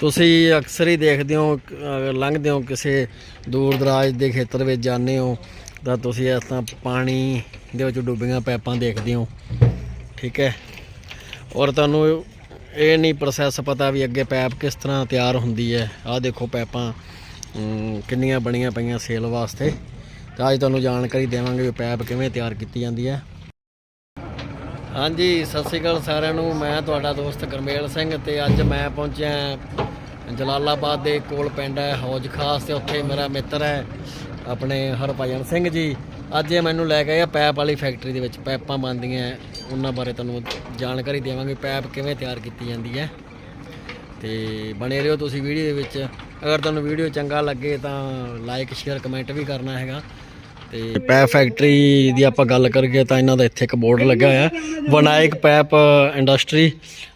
ਤੁਸੀਂ ਅਕਸਰ ਹੀ ਦੇਖਦੇ ਹੋ ਲੰਘਦੇ ਹੋ ਕਿਸੇ ਦੂਰ ਦਰਾਜ ਦੇ ਖੇਤਰ ਵਿੱਚ ਜਾਂਦੇ ਹੋ, ਤਾਂ ਤੁਸੀਂ ਇਸ ਤਰ੍ਹਾਂ ਪਾਣੀ ਦੇ ਵਿੱਚ ਡੁੱਬੀਆਂ ਪੈਪਾਂ ਦੇਖਦੇ ਹੋ। ਠੀਕ ਹੈ। ਔਰ ਤੁਹਾਨੂੰ ਇਹ ਨਹੀਂ ਪ੍ਰੋਸੈਸ ਪਤਾ ਵੀ ਅੱਗੇ ਪੈਪ ਕਿਸ ਤਰ੍ਹਾਂ ਤਿਆਰ ਹੁੰਦੀ ਹੈ। ਆਹ ਦੇਖੋ ਪੈਪਾਂ ਕਿੰਨੀਆਂ ਬਣੀਆਂ ਪਈਆਂ ਸੇਲ ਵਾਸਤੇ। ਤਾਂ ਅੱਜ ਤੁਹਾਨੂੰ ਜਾਣਕਾਰੀ ਦੇਵਾਂਗੇ ਵੀ ਪੈਪ ਕਿਵੇਂ ਤਿਆਰ ਕੀਤੀ ਜਾਂਦੀ ਹੈ। ਹਾਂਜੀ, ਸਤਿ ਸ਼੍ਰੀ ਅਕਾਲ ਸਾਰਿਆਂ ਨੂੰ। ਮੈਂ ਤੁਹਾਡਾ ਦੋਸਤ ਗਰਮੇਲ ਸਿੰਘ ਤੇ ਅੱਜ ਮੈਂ ਪਹੁੰਚਿਆ ਜਲਾਲਾਬਾਦ ਦੇ ਕੋਲ ਪਿੰਡ ਹੈ, ਹੌਜ ਖਾਸ ਤੇ ਉੱਥੇ ਮੇਰਾ ਮਿੱਤਰ ਹੈ, ਆਪਣੇ ਹਰਭਜਨ ਸਿੰਘ ਜੀ। ਅੱਜ ਇਹ ਮੈਨੂੰ ਲੈ ਗਏ ਆ ਪੈਪ ਵਾਲੀ ਫੈਕਟਰੀ ਦੇ ਵਿੱਚ, ਪੈਪਾਂ ਬਣਦੀਆਂ ਉਹਨਾਂ ਬਾਰੇ ਤੁਹਾਨੂੰ ਜਾਣਕਾਰੀ ਦੇਵਾਂਗੇ, ਪੈਪ ਕਿਵੇਂ ਤਿਆਰ ਕੀਤੀ ਜਾਂਦੀ ਹੈ। ਤੇ ਬਣੇ ਰਹੋ ਤੁਸੀਂ ਵੀਡੀਓ ਦੇ ਵਿੱਚ। ਅਗਰ ਤੁਹਾਨੂੰ ਵੀਡੀਓ ਚੰਗਾ ਲੱਗੇ ਤਾਂ ਲਾਈਕ ਸ਼ੇਅਰ ਕਮੈਂਟ ਵੀ ਕਰਨਾ ਹੈਗਾ। ਤੇ ਪੈਪ ਫੈਕਟਰੀ ਦੀ ਆਪਾਂ ਗੱਲ ਕਰੀਏ ਤਾਂ ਇਹਨਾਂ ਦਾ ਇੱਥੇ ਇੱਕ ਬੋਰਡ ਲੱਗਾ ਹੋਇਆ। ਵਿਨਾਇਕ ਪੈਪ ਇੰਡਸਟਰੀ,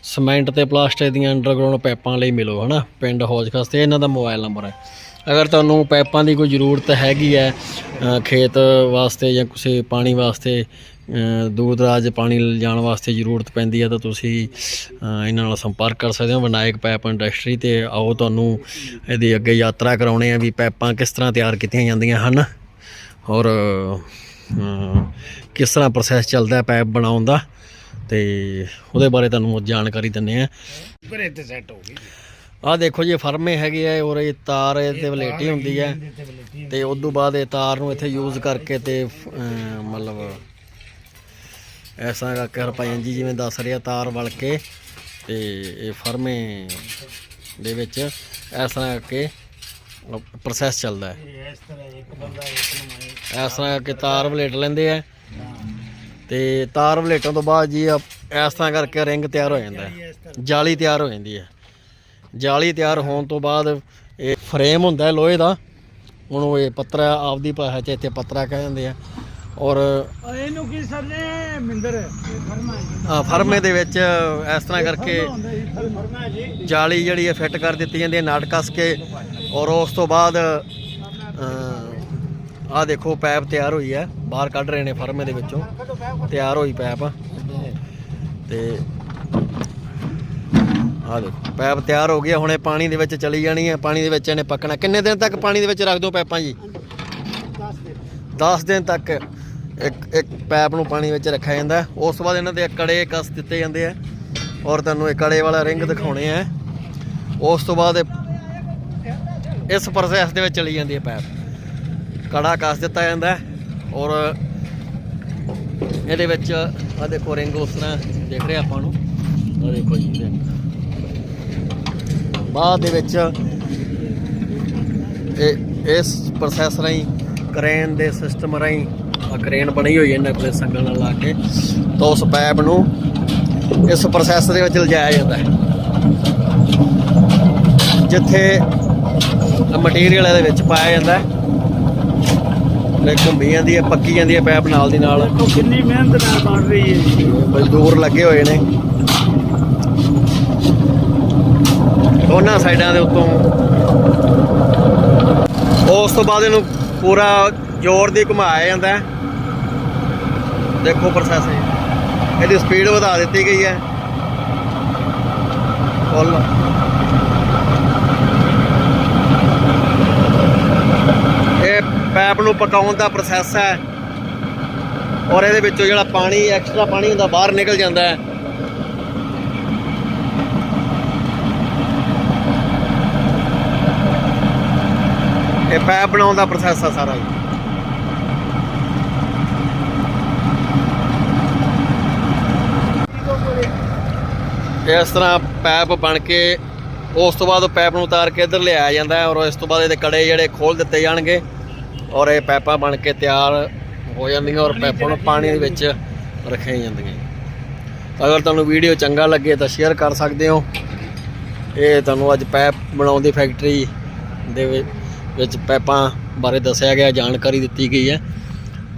ਸੀਮੈਂਟ ਤੇ ਪਲਾਸਟਿਕ ਦੀਆਂ ਅੰਡਰਗਰਾਉਂਡ ਪੈਪਾਂ ਲਈ ਮਿਲੋ, ਹਨਾ? ਪਿੰਡ ਹੌਜਖਾਸ ਤੇ ਇਹਨਾਂ ਦਾ ਮੋਬਾਈਲ ਨੰਬਰ ਹੈ। ਅਗਰ ਤੁਹਾਨੂੰ ਪੈਪਾਂ ਦੀ ਕੋਈ ਜ਼ਰੂਰਤ ਹੈਗੀ ਹੈ ਖੇਤ ਵਾਸਤੇ ਜਾਂ ਕਿਸੇ ਪਾਣੀ ਵਾਸਤੇ ਦੂਰ ਦਰਾਜ ਪਾਣੀ ਲਿਜਾਣ ਵਾਸਤੇ ਜ਼ਰੂਰਤ ਪੈਂਦੀ ਹੈ ਤਾਂ ਤੁਸੀਂ ਇਹਨਾਂ ਨਾਲ ਸੰਪਰਕ ਕਰ ਸਕਦੇ ਹੋ। ਵਿਨਾਇਕ ਪੈਪ ਇੰਡਸਟਰੀ ਤੇ ਆਓ ਤੁਹਾਨੂੰ ਇਹਦੀ ਅੱਗੇ ਯਾਤਰਾ ਕਰਾਉਣੇ ਆ ਵੀ ਪੈਪਾਂ ਕਿਸ ਤਰ੍ਹਾਂ ਤਿਆਰ ਕੀਤੀਆਂ ਜਾਂਦੀਆਂ ਹਨ। ਔਰ ਕਿਸ ਤਰ੍ਹਾਂ ਪ੍ਰੋਸੈਸ ਚੱਲਦਾ ਹੈ ਪੈਪ ਬਣਾਉਣ ਦਾ ਤੇ ਉਹਦੇ ਬਾਰੇ ਤੁਹਾਨੂੰ ਜਾਣਕਾਰੀ ਦਿੰਨੇ ਆ ਘਰੇ ਤੇ ਸੈੱਟ ਹੋ ਗਈ ਆਹ ਦੇਖੋ ਜੀ ਫਰਮੇ ਹੈਗੇ ਆ ਔਰ ਇਹ ਤਾਰ ਇਹਦੇ ਵਲੇਟੀ ਹੁੰਦੀ ਹੈ। ਤੇ ਉਸ ਤੋਂ ਬਾਅਦ ਇਹ ਤਾਰ ਨੂੰ ਇੱਥੇ ਯੂਜ਼ ਕਰਕੇ ਤੇ ਮਤਲਬ ਐਸਾ ਕਰਕੇ ਹਰਪਾਇਨ ਜੀ ਜਿਵੇਂ ਦੱਸ ਰਿਹਾ ਤਾਰ ਵਲ ਕੇ ਤੇ ਇਹ ਫਰਮੇ ਦੇ ਵਿੱਚ ਤਰ੍ਹਾਂ ਕਰਕੇ ਪ੍ਰੋਸੈਸ ਚੱਲਦਾ ਹੈ। ਇਸ ਤਰ੍ਹਾਂ ਇੱਕ ਬੰਦਾ ਇੱਕ ਨੂੰ ਇਸ ਤਰ੍ਹਾਂ ਕਰਕੇ ਤਾਰ ਵਲੇਟ ਲੈਂਦੇ ਆ। ਤੇ ਤਾਰ ਵਲੇਟਣ ਤੋਂ ਬਾਅਦ ਜੀ ਇਸ ਤਰ੍ਹਾਂ ਕਰਕੇ ਰਿੰਗ ਤਿਆਰ ਹੋ ਜਾਂਦਾ ਹੈ। ਜਾਲੀ ਤਿਆਰ ਹੋ ਜਾਂਦੀ ਹੈ। ਜਾਲੀ ਤਿਆਰ ਹੋਣ ਤੋਂ ਬਾਅਦ ਇਹ ਫਰੇਮ ਹੁੰਦਾ ਹੈ ਲੋਹੇ ਦਾ। ਉਹਨੂੰ ਇਹ ਪੱਤਰਾ ਆਪਦੀ ਭਾਸ਼ਾ 'ਚ ਇੱਥੇ ਪੱਤਰਾ ਕਹਿੰਦੇ ਆ। ਔਰ ਇਹਨੂੰ ਕੀ ਸਰ ਨੇ ਮਿੰਦਰ। ਇਹ ਫਰਮਾ ਦੇ ਵਿੱਚ ਇਸ ਤਰ੍ਹਾਂ ਕਰਕੇ ਜਾਲੀ ਜਿਹੜੀ ਹੈ ਫਿੱਟ ਕਰ ਦਿੱਤੀ ਜਾਂਦੀ ਹੈ। ਨਾਟ ਕੱਸ ਕੇ ਔਰ ਉਸ ਤੋਂ ਬਾਅਦ ਆ ਦੇਖੋ, ਪੈਪ ਤਿਆਰ ਹੋਈ ਹੈ। ਬਾਹਰ ਕੱਢ ਰਹੇ ਨੇ ਫਰਮੇ ਦੇ ਵਿੱਚੋਂ। ਤਿਆਰ ਹੋਈ ਪੈਪ। ਤੇ ਆ ਦੇਖੋ, ਪੈਪ ਤਿਆਰ ਹੋ ਗਿਆ। ਹੁਣੇ ਪਾਣੀ ਦੇ ਵਿੱਚ ਚਲੀ ਜਾਣੀ ਹੈ। ਪਾਣੀ ਦੇ ਵਿੱਚ ਇਹਨੇ ਪੱਕਣਾ। ਕਿੰਨੇ ਦਿਨ ਤੱਕ ਪਾਣੀ ਦੇ ਵਿੱਚ ਰੱਖ ਦਿਓ ਪੈਪਾਂ ਜੀ? 10 ਦਿਨ ਤੱਕ। ਇੱਕ ਇੱਕ ਪੈਪ ਨੂੰ ਪਾਣੀ ਵਿੱਚ ਰੱਖਿਆ ਜਾਂਦਾ ਉਸ ਤੋਂ ਬਾਅਦ ਇਹਨਾਂ ਦੇ ਕੜੇ ਕਸ ਦਿੱਤੇ ਜਾਂਦੇ ਆ ਔਰ ਤੁਹਾਨੂੰ ਇਹ ਕੜੇ ਵਾਲਾ ਰਿੰਗ ਦਿਖਾਉਣੇ ਆ ਉਸ ਤੋਂ ਬਾਅਦ ਇਸ ਪ੍ਰੋਸੈਸ ਦੇ ਵਿੱਚ ਚਲੀ ਜਾਂਦੀ ਹੈ ਪੈਪ ਕੜਾ ਕਸ ਦਿੱਤਾ ਜਾਂਦਾ ਔਰ ਇਹਦੇ ਵਿੱਚ ਆ ਦੇਖੋ ਰਿੰਗ ਉਸ ਤਰ੍ਹਾਂ ਦੇਖ ਰਹੇ ਆਪਾਂ ਨੂੰ। ਆ ਦੇਖੋ ਜੀ ਬਾਅਦ ਦੇ ਵਿੱਚ ਇਹ, ਇਸ ਪ੍ਰੋਸੈਸ ਰਾਹੀਂ ਕ੍ਰੇਨ ਦੇ ਸਿਸਟਮ ਰਾਹੀਂ ਆ ਕ੍ਰੇਨ ਬਣੀ ਹੋਈ ਹੈ ਇਹਨਾਂ ਕੋਲੇ ਸੰਗਲ ਨਾਲ ਲਾ ਕੇ। ਤਾਂ ਉਸ ਪੈਪ ਨੂੰ ਇਸ ਪ੍ਰੋਸੈਸ ਦੇ ਵਿੱਚ ਲਿਜਾਇਆ ਜਾਂਦਾ ਹੈ। ਜਿੱਥੇ ਮਟੀਰੀਅਲ ਇਹਦੇ ਵਿੱਚ ਪਾਇਆ ਜਾਂਦਾ ਹੈ। ਤੇ ਘੁੰਮੀ ਜਾਂਦੀ ਹੈ ਪੱਕੀ ਜਾਂਦੀ ਹੈ ਪੈਪ ਨਾਲ ਦੀ ਨਾਲ। ਦੇਖੋ ਕਿੰਨੀ ਮਿਹਨਤ ਨਾਲ ਬਣ ਰਹੀ ਹੈ ਮਜ਼ਦੂਰ ਲੱਗੇ ਹੋਏ ਨੇ। ਦੋਨਾਂ ਸਾਈਡਾਂ ਦੇ ਉੱਤੋਂ। ਉਸ ਤੋਂ ਬਾਅਦ ਇਹਨੂੰ ਪੂਰਾ ਜ਼ੋਰ ਦੀ ਘੁਮਾਇਆ ਜਾਂਦਾ ਹੈ। ਦੇਖੋ ਪ੍ਰੋਸੈਸ ਇਹਦੀ ਸਪੀਡ ਵਧਾ ਦਿੱਤੀ ਗਈ ਹੈ। ਫੁੱਲ ਇਹ ਪੈਪ ਨੂੰ ਪਕਾਉਣ ਦਾ ਪ੍ਰੋਸੈਸ ਹੈ। ਔਰ ਇਹਦੇ ਵਿੱਚੋਂ ਜਿਹੜਾ ਪਾਣੀ ਐਕਸਟਰਾ ਪਾਣੀ ਹੁੰਦਾ, ਬਾਹਰ ਨਿਕਲ ਜਾਂਦਾ ਹੈ। ਇਹ ਪੈਪ ਬਣਾਉਣ ਦਾ ਪ੍ਰੋਸੈਸ ਆ ਸਾਰਾ ਜੀ। ਇਸ ਤਰ੍ਹਾਂ ਪੈਪ ਬਣ ਕੇ, ਉਸ ਤੋਂ ਬਾਅਦ ਪੈਪ ਨੂੰ ਉਤਾਰ ਕੇ ਇੱਧਰ ਲਿਆਇਆ ਜਾਂਦਾ ਹੈ ਔਰ ਇਸ ਤੋਂ ਬਾਅਦ ਇਹਦੇ ਕੜੇ ਜਿਹੜੇ ਖੋਲ ਦਿੱਤੇ ਜਾਣਗੇ। ਔਰ ਇਹ ਪੈਪਾਂ ਬਣ ਕੇ ਤਿਆਰ ਹੋ ਜਾਂਦੀਆਂ ਔਰ ਪੈਪਾਂ ਨੂੰ ਪਾਣੀ ਦੇ ਵਿੱਚ ਰੱਖੀਆਂ ਜਾਂਦੀਆਂ। ਅਗਰ ਤੁਹਾਨੂੰ ਵੀਡੀਓ ਚੰਗਾ ਲੱਗੇ ਤਾਂ ਸ਼ੇਅਰ ਕਰ ਸਕਦੇ ਹੋ। ਇਹ ਤੁਹਾਨੂੰ ਅੱਜ ਪੈਪ ਬਣਾਉਣ ਦੀ ਫੈਕਟਰੀ ਦੇ ਵਿੱਚ ਪੈਪਾਂ ਬਾਰੇ ਦੱਸਿਆ ਗਿਆ ਜਾਣਕਾਰੀ ਦਿੱਤੀ ਗਈ ਹੈ।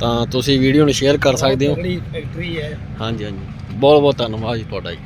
ਤਾਂ ਤੁਸੀਂ ਵੀਡੀਓ ਨੂੰ ਸ਼ੇਅਰ ਕਰ ਸਕਦੇ ਹੋ। ਬੜੀ ਫੈਕਟਰੀ ਹੈ। ਹਾਂਜੀ ਹਾਂਜੀ। ਬਹੁਤ ਬਹੁਤ ਧੰਨਵਾਦ ਜੀ ਤੁਹਾਡਾ ਜੀ।